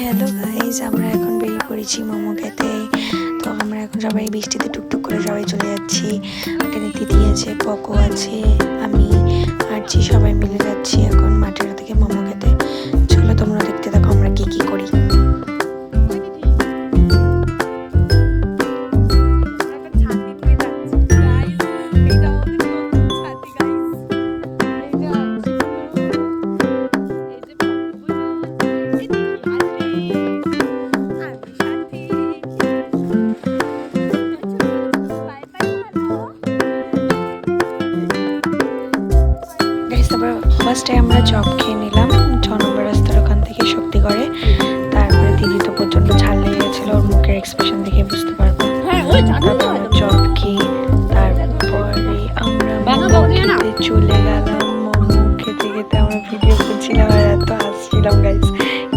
Hello guys আমরা এখন বেরিয়ে পড়েছি মোমো খেতে। তো আমরা এখন সবাই বৃষ্টিতে টুকটুক করে সবাই চলে যাচ্ছি। এখানে দিদি আছে, পকো আছে, আমি আরছি সবাই মিলে যাচ্ছি এখন মাঠের থেকে মোমো খেতে। চলো তোমরা দেখতে দেখো আমরা কী কী করি। ফার্স্টে আমরা চপ খেয়ে নিলাম। ছ নম্বর রাস্তার ওখান থেকে শক্তি করে। তারপরে দিদি তো প্রচণ্ড ঝাল লেগে গেছিল ওর মুখের এক্সপ্রেশন দেখে বুঝতে পারব। আমরা চপ খেয়ে তারপরে আমরা চলে গেলাম। মোমো খেতে খেতে আমরা ভিডিও করছিলাম আর এত হাসছিলাম গাইজ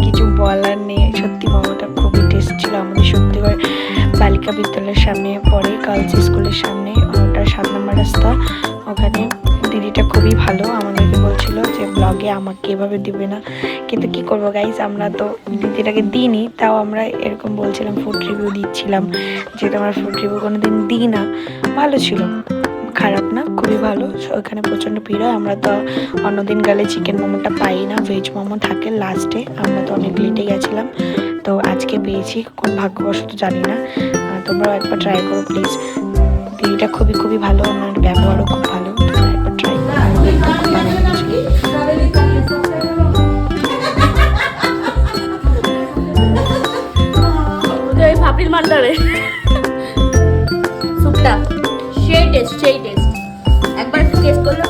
কিছু বলার নেই। সত্যি মোমোটা খুবই টেস্ট ছিল আমাদের সত্যি করে বালিকা বিদ্যালয়ের সামনে পড়ে গার্লস স্কুলের সামনে। খুবই ভালো। আমাদেরকে বলছিল যে, ব্লগে আমাকে এভাবে দিবে না। কিন্তু কি করব গাইজ আমরা তো দিদিটাকে দিইনি, তাও আমরা এরকম বলছিলাম ফুড রিভিউ দিচ্ছিলাম যেহেতু আমরা ফুড রিভিউ কোনো দিন দিই না। ভালো ছিল। খারাপ না, খুবই ভালো। ওখানে প্রচণ্ড ভিড় হয়। আমরা তো অন্যদিন গেলে চিকেন মোমোটা পাই না ভেজ মোমো থাকে লাস্টে আমরা তো অনেক লেটে গেছিলাম। তো আজকে পেয়েছি, কোন ভাগ্যবশত জানি না। তোমরাও একবার ট্রাই করো প্লিজ দিদিটা খুবই খুবই ভালো, ওনার ব্যবহারও খুব ওই সুপটা স্যুপটা সেই টেস্ট সেই টেস্ট একবার একটু টেস্ট করলে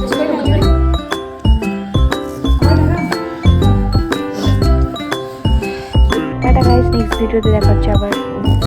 বুঝতে না টেস্ট গাইস নেক্সট ভিডিওতে দেখা হচ্ছে আবার।